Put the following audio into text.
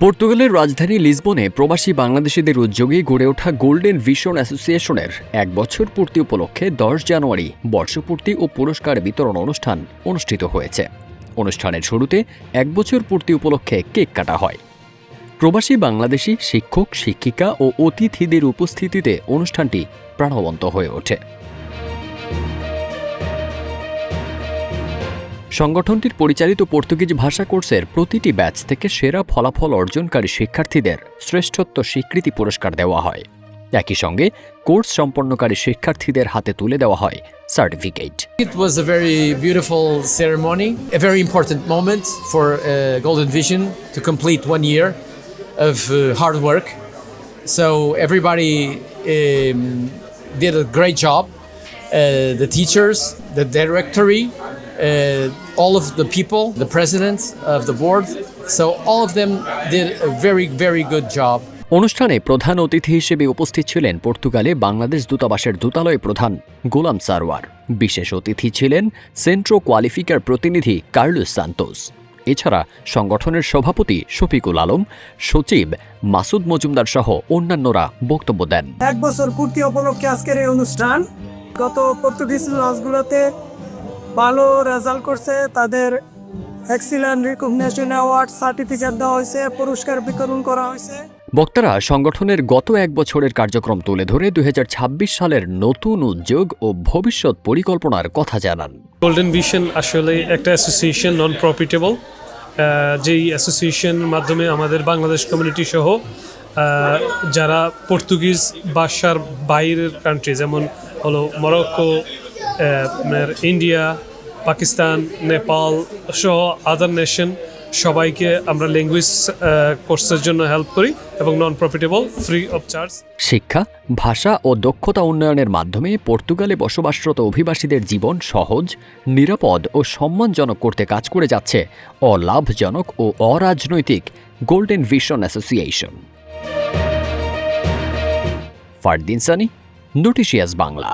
পর্তুগালের রাজধানী লিসবনে প্রবাসী বাংলাদেশিদের উদ্যোগে গড়ে ওঠা গোল্ডেন ভিশন অ্যাসোসিয়েশনের এক বছর পূর্তি উপলক্ষে দশ জানুয়ারি বর্ষপূর্তি ও পুরস্কার বিতরণ অনুষ্ঠান অনুষ্ঠিত হয়েছে। অনুষ্ঠানের শুরুতে এক বছর পূর্তি উপলক্ষে কেক কাটা হয়। প্রবাসী বাংলাদেশি, শিক্ষক, শিক্ষিকা ও অতিথিদের উপস্থিতিতে অনুষ্ঠানটি প্রাণবন্ত হয়ে ওঠে। সংগঠনটির পরিচালিত পর্তুগিজ ভাষা কোর্সের প্রতিটি ব্যাচ থেকে সেরা ফলাফল অর্জনকারী শিক্ষার্থীদের শ্রেষ্ঠত্ব স্বীকৃতি পুরস্কার দেওয়া হয়। একই সঙ্গে কোর্স সম্পন্নকারী শিক্ষার্থীদের হাতে তুলে দেওয়া হয় certificate. It was a very beautiful ceremony a very important moment for Golden Vision to complete one year of hard work so everybody did a great job the teachers the directory uh, all of the people, the president of the board. So all of them did a very, very good job. অনুষ্ঠানে প্রধান অতিথি হিসেবে উপস্থিত ছিলেন পর্তুগালে বাংলাদেশ দূতাবাসের দূতালয় প্রধান গোলাম সারওয়ার বিশেষ অতিথি ছিলেন সেন্ট্রো কোয়ালিফিকার প্রতিনিধি কার্লোস সান্তোস এছাড়া সংগঠনের সভাপতি শফিকুল আলম সচিব মাসুদ মজুমদার সহ অন্যান্যরা বক্তব্য দেন এক বছর পূর্তি উপলক্ষে আজকের এই অনুষ্ঠান গত পর্তুগিজ লজগুলোতে ভালো রেজাল্ট করছে। তাদের এক্সিলেন্ট রিকগনিশন অ্যাওয়ার্ড সার্টিফিকেট দেওয়া হয়েছে পুরস্কার বিতরণ করা হয়েছে। বক্তারা সংগঠনের গত এক বছরের কার্যক্রম তুলে ধরে দু হাজার ছাব্বিশ সালের নতুন উদ্যোগ ও ভবিষ্যৎ পরিকল্পনার কথা জানান। গোল্ডেন ভিশন আসলে একটা অ্যাসোসিয়েশন নন প্রফিটেবল যেই অ্যাসোসিয়েশন মাধ্যমে আমাদের বাংলাদেশ কমিউনিটি সহ যারা পর্তুগিজ ভাষার বাইরের কান্ট্রি যেমন হলো মরক্কো আপনার ইন্ডিয়া পাকিস্তান, নেপাল সহ আদার নেশন সবাইকে আমরা ল্যাঙ্গুয়েজ কোর্সের জন্য হেল্প করি এবং non profitable free of charge শিক্ষা, ভাষা ও দক্ষতা উন্নয়নের মাধ্যমে পর্তুগালে বসবাসরত অভিবাসীদের জীবন সহজ, নিরাপদ ও সম্মানজনক করতে কাজ করে যাচ্ছে অলাভজনক ও অরাজনৈতিক Golden Vision association Fardin Sani নোটিশিয়াস Bangla